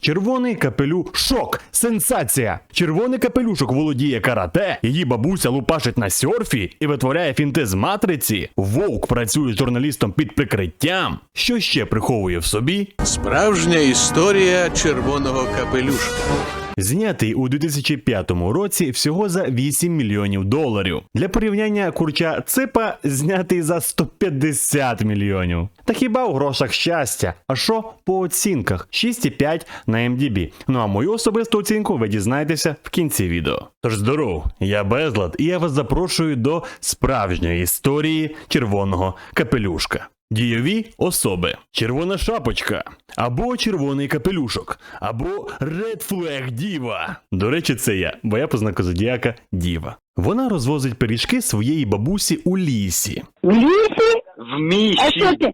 Червоний капелюшок. Сенсація! Червоний капелюшок володіє карате, її бабуся лупашить на сьорфі і витворяє фінти з матриці. Вовк працює з журналістом під прикриттям. Що ще приховує в собі? Справжня історія червоного капелюшка. Знятий у 2005 році всього за 8 мільйонів доларів. Для порівняння курча ципа знятий за 150 мільйонів. Та хіба у грошах щастя? А що по оцінках? 6,5 на MDB. Ну а мою особисту оцінку ви дізнаєтеся в кінці відео. Тож здоров, я Безлад, і я вас запрошую до справжньої історії червоного капелюшка. Дійові особи, червона шапочка, або червоний капелюшок, або Red Flag Діва. До речі, це я, бо я по знаку зодіака Діва. Вона розвозить пиріжки своєї бабусі у лісі. В лісі? В А що ти?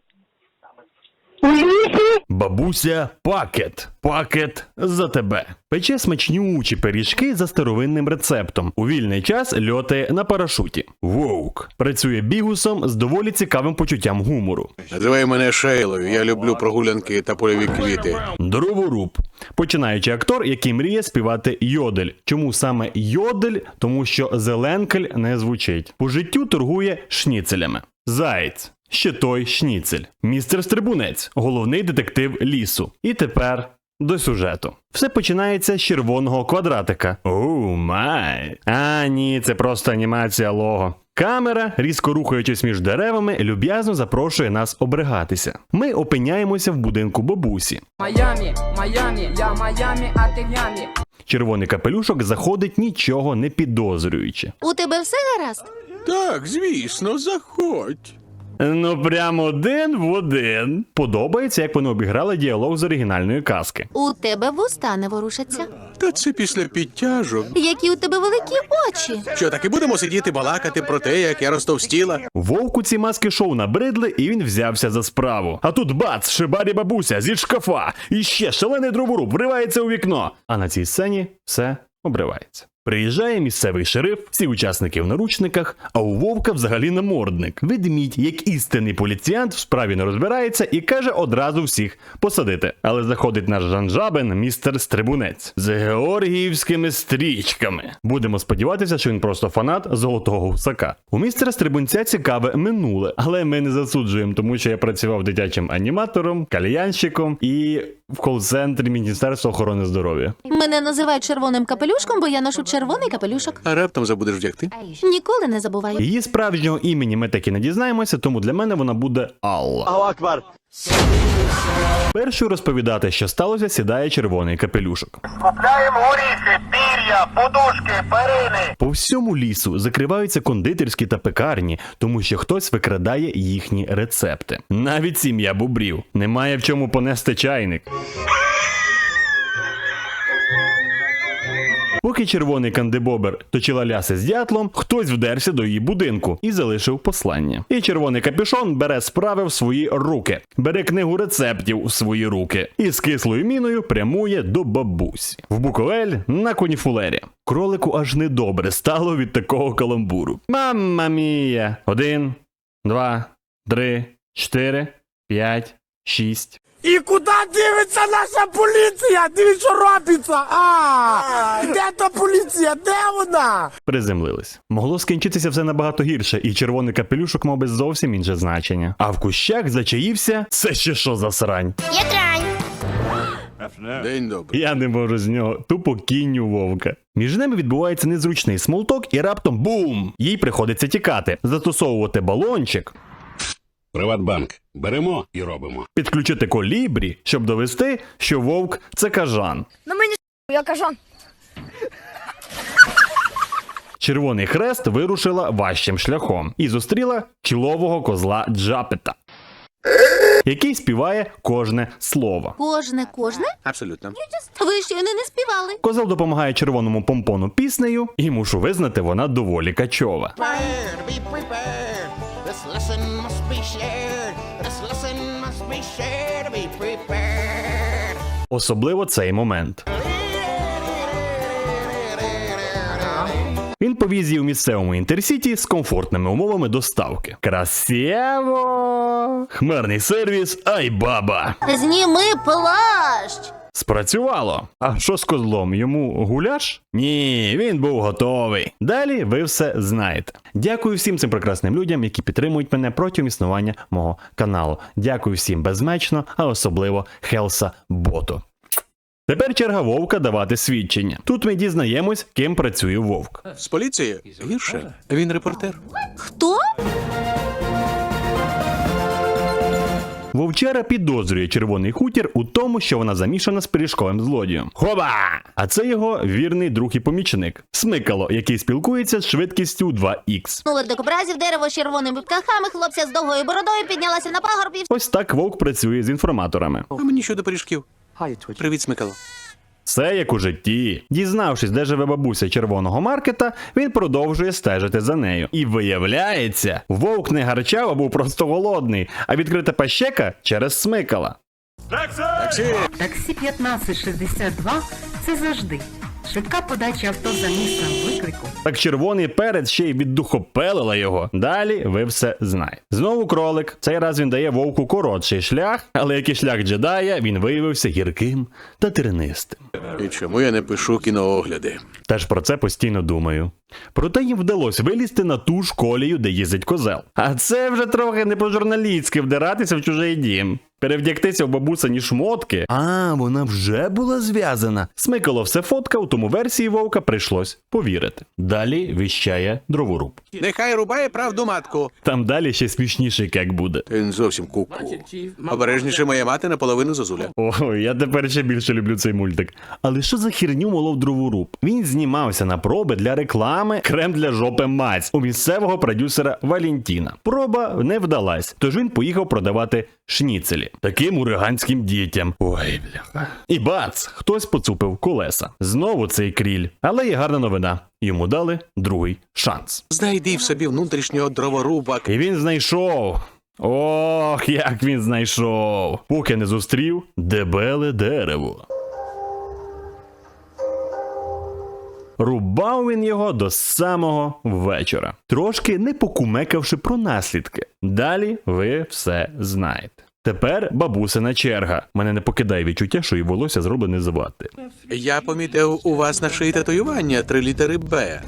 У лісі? Бабуся пакет. Пакет за тебе. Пече смачнючі пиріжки за старовинним рецептом. У вільний час льотає на парашуті. Вовк працює бігусом з доволі цікавим почуттям гумору. Називай мене Шейлою. Я люблю прогулянки та польові квіти. Дроворуб. Починаючи актор, який мріє співати йодель. Чому саме йодель? Тому що зеленкель не звучить. По життю торгує шніцелями. Заєць. Ще той шніцель. Містер Стрибунець, головний детектив лісу. І тепер. До сюжету. Все починається з червоного квадратика. Оу май. А ні, це просто анімація лого. Камера, різко рухаючись між деревами, люб'язно запрошує нас обригатися. Ми опиняємося в будинку бабусі. Майами, Майами, я Майами, а ти в ямі. Червоний капелюшок заходить нічого не підозрюючи. У тебе все гаразд? Так, звісно, заходь. Ну, прям один в один. Подобається, як вони обіграли діалог з оригінальної казки. У тебе вуста не ворушаться. Та це після підтяжок. Які у тебе великі очі. Що так і будемо сидіти балакати про те, як я розтовстіла? Вовку ці маски шоу набридли, і він взявся за справу. А тут бац, шибарі бабуся зі шкафа. І ще шалений дроворуб вривається у вікно. А на цій сцені все обривається. Приїжджає місцевий шериф, всі учасники в наручниках, а у вовка взагалі намордник. Ведмідь, як істинний поліціянт, в справі не розбирається і каже одразу всіх посадити. Але заходить наш жанжабен, містер Стрибунець з георгіївськими стрічками. Будемо сподіватися, що він просто фанат золотого гусака. У містера Стрибунця цікаве минуле, але ми не засуджуємо, тому що я працював дитячим аніматором, кальянщиком і в кол-центрі Міністерства охорони здоров'я. Мене називають червоним капелюшком, бо я ношу капелюшок. А раптом забудеш вдягти? Ніколи не забувай. Її справжнього імені ми таки не дізнаємося, тому для мене вона буде Алла. Першою розповідати, що сталося, сідає червоний капелюшок. Купляємо горіхи, пір'я, подушки, перини. По всьому лісу закриваються кондитерські та пекарні, тому що хтось викрадає їхні рецепти. Навіть сім'я бубрів немає в чому понести чайник. Поки червоний кандибобер точила ляси з дятлом, хтось вдерся до її будинку і залишив послання. І червоний капюшон бере справи в свої руки, бере книгу рецептів у свої руки і з кислою міною прямує до бабусі. В Буковель на коніфулері. Кролику аж недобре стало від такого каламбуру. Мамма мія! Один, два, три, чотири, п'ять, шість. І куди дивиться наша поліція? Дивіться, що робиться? А, де та поліція? Де вона? Приземлились. Могло скінчитися все набагато гірше, і червоний капелюшок мав би зовсім інше значення. А в кущах зачаївся це ще що за срань. День добрий. Я не можу з нього тупо кінню вовка. Між ними відбувається незручний смолток, і раптом бум! Їй приходиться тікати, застосовувати балончик, Приватбанк. Беремо і робимо. підключити колібрі, щоб довести, що вовк це кажан. Ну мені я кажан. Червоний хрест вирушила важчим шляхом і зустріла чолового козла Джапета, який співає кожне слово. Кожне, кожне? Абсолютно. Ви щойно не співали. Козел допомагає червоному помпону піснею, і мушу визнати, вона доволі качова. prepared, be prepared. This lesson shared. This lesson must be shared. Be prepared. Особливо цей момент. Він повіз її у місцевому інтерсіті з комфортними умовами доставки. Красиво! Хмарний сервіс, ай баба! Зніми плащ. Спрацювало. А що з козлом? Йому гуляш? Ні, він був готовий. Далі ви все знаєте. Дякую всім цим прекрасним людям, які підтримують мене протягом існування мого каналу. Дякую всім безмечно, а особливо Хелса Боту. Тепер черга вовка давати свідчення. Тут ми дізнаємось, ким працює вовк. З поліції гірше. Він репортер. Хто? Вовчара підозрює червоний хутір у тому, що вона замішана з пиріжковим злодієм. Хоба! А це його вірний друг і помічник Смикало, який спілкується з швидкістю 2х. Нулик докобразів дерево з червоними птахами, хлопця з довгою бородою піднялася на пагорбі. Ось так вовк працює з інформаторами. А мені щодо пиріжків. Привіт, Смикало. Все як у житті. Дізнавшись, де живе бабуся червоного маркета, він продовжує стежити за нею. І виявляється, вовк не гарчав, а був просто голодний, а відкрита пащека через смикала. Таксі! Таксі 1562 це завжди. Швидка подача авто за місцем виклику. Так червоний перець ще й віддухопелила його. Далі ви все знаєте. Знову кролик. Цей раз він дає вовку коротший шлях, але як і шлях джедая, він виявився гірким та тернистим. І чому я не пишу кіноогляди? Теж про це постійно думаю. Проте їм вдалося вилізти на ту ж колію, де їздить козел. А це вже трохи не по-журналістськи вдиратися в чужий дім. Перевдягтися в бабусині шмотки. А, вона вже була зв'язана. Смикало все фоткав, тому версії вовка прийшлось повірити. Далі віщає дроворуб. Нехай рубає правду матку. Там далі ще смішніший кек буде. Він зовсім куку. Обережніше моя мати наполовину зозуля. О, я тепер ще більше люблю цей мультик. Але що за херню молов дроворуб? Він знімався на проби для реклами крем для жопи маць у місцевого продюсера Валентіна. Проба не вдалась, тож він поїхав продавати шніцелі таким уриганським дітям. Ой, бляха. І бац, хтось поцупив колеса. Знову цей кріль. Але є гарна новина. Йому дали другий шанс. Знайди в собі внутрішнього дроворуба. І він знайшов. Ох, як він знайшов. Поки не зустрів дебеле дерево. Рубав він його до самого вечора, трошки не покумекавши про наслідки. Далі ви все знаєте. Тепер бабусина черга. Мене не покидає відчуття, що її волосся зроблене з вати. Я помітив у вас на шиї татуювання три літери Б.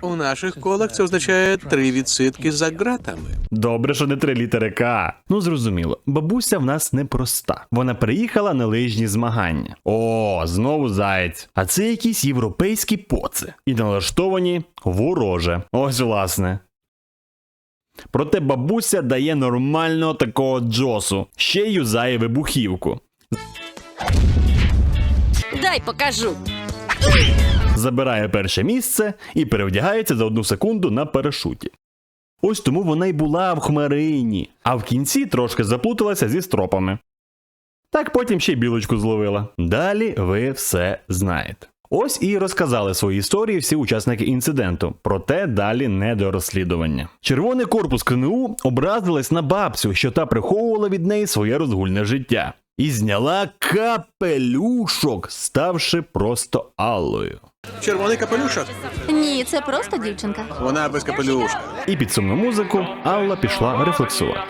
У наших колах це означає три відсидки за ґратами. Добре, що не три літери К. Ну зрозуміло, бабуся в нас непроста. Вона приїхала на лижні змагання. О, знову заєць. А це якісь європейські поци. І налаштовані вороже. Ось власне. Проте бабуся дає нормального такого джосу, ще й юзає вибухівку. дай покажу. забирає перше місце і перевдягається за одну секунду на парашуті. Ось тому вона й була в хмарині, а в кінці трошки заплуталася зі стропами. Так потім ще й білочку зловила. Далі ви все знаєте. Ось і розказали свої історії всі учасники інциденту, проте далі не до розслідування. Червоний корпус КНУ образилась на бабцю, що та приховувала від неї своє розгульне життя, і зняла капелюшок, ставши просто Аллою. Червоний капелюшок. Ні, це просто дівчинка. Вона без капелюшка. І під сумну музику Алла пішла рефлексувати.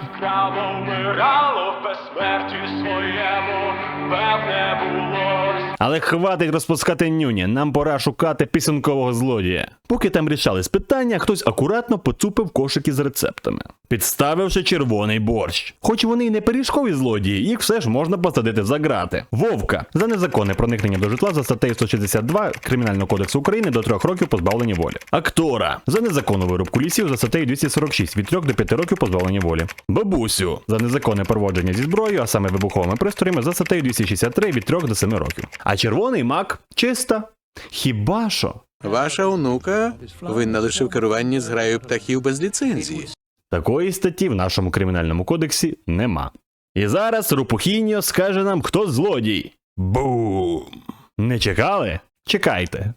Але хватить розпускати нюні, нам пора шукати пісенкового злодія. Поки там рішались питання, хтось акуратно поцупив кошики з рецептами, підставивши червоний борщ. Хоч вони й не пиріжкові злодії, їх все ж можна посадити за грати. Вовка за незаконне проникнення до житла за статтею 162 Кримінального кодексу України до трьох років позбавлення волі. Актора за незаконну вирубку лісів за статтею 246 від 3 до 5 років позбавлення волі. Бабусю за незаконне проводження зі зброєю, а саме вибуховими пристроями за статтею 263 від 3 до 7 років. А червоний мак чиста. Хіба що? Ваша онука винна лише в керуванні з граю птахів без ліцензії. Такої статті в нашому кримінальному кодексі нема. І зараз Рупухіньо скаже нам, хто злодій. Бум! Не чекали? Чекайте.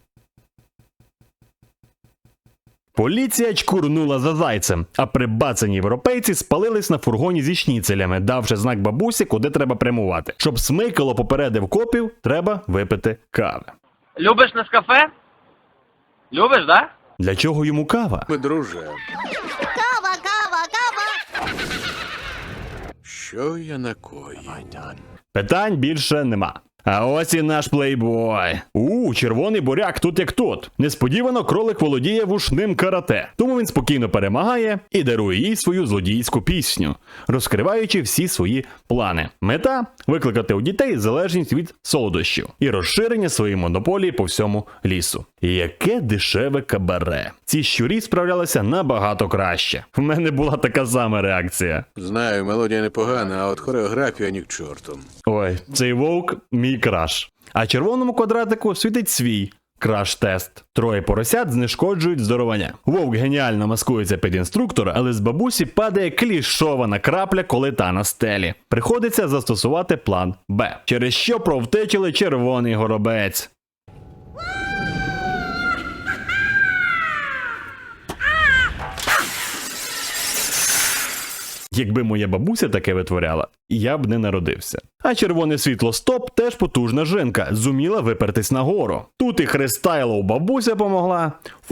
Поліція чкурнула за зайцем, а прибацані європейці спалились на фургоні зі шніцелями, давши знак бабусі, куди треба прямувати. Щоб смикало попередив копів, треба випити кави. Любиш на кафе? Любиш, да? Для чого йому кава? Ми друже. Кава, кава, кава. Що я накоїв? Питань більше нема. А ось і наш плейбой. У, червоний буряк тут як тут. Несподівано кролик володіє вушним карате, тому він спокійно перемагає і дарує їй свою злодійську пісню, розкриваючи всі свої плани. Мета викликати у дітей залежність від солодощів і розширення своєї монополії по всьому лісу. Яке дешеве кабаре. Ці щурі справлялися набагато краще. В мене була така сама реакція. Знаю, мелодія непогана, а от хореографія ні к чорту. Ой, цей вовк мій краш. А червоному квадратику світить свій краш-тест. Троє поросят знешкоджують здоровання. Вовк геніально маскується під інструктора, але з бабусі падає клішована крапля, коли та на стелі. Приходиться застосувати план Б, через що провтечили червоний горобець. Якби моя бабуся таке витворяла, я б не народився. А червоне світло стоп теж потужна жінка, зуміла випертись нагору. Тут і хрестайлов бабуся помогла,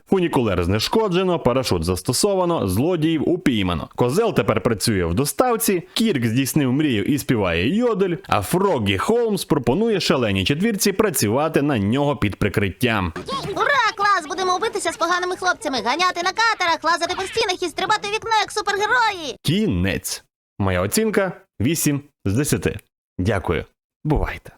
фунікулер знешкоджено, парашут застосовано, злодіїв упіймано. Козел тепер працює в доставці, Кірк здійснив мрію і співає йодель, а Фрогі Холмс пропонує шаленій четвірці працювати на нього під прикриттям. Ура, клас! Будемо битися з поганими хлопцями, ганяти на катерах, лазити по стінах і стрибати вікно, як супергерої. Кінець. Моя оцінка 8 з 10. Дякую. Бувайте.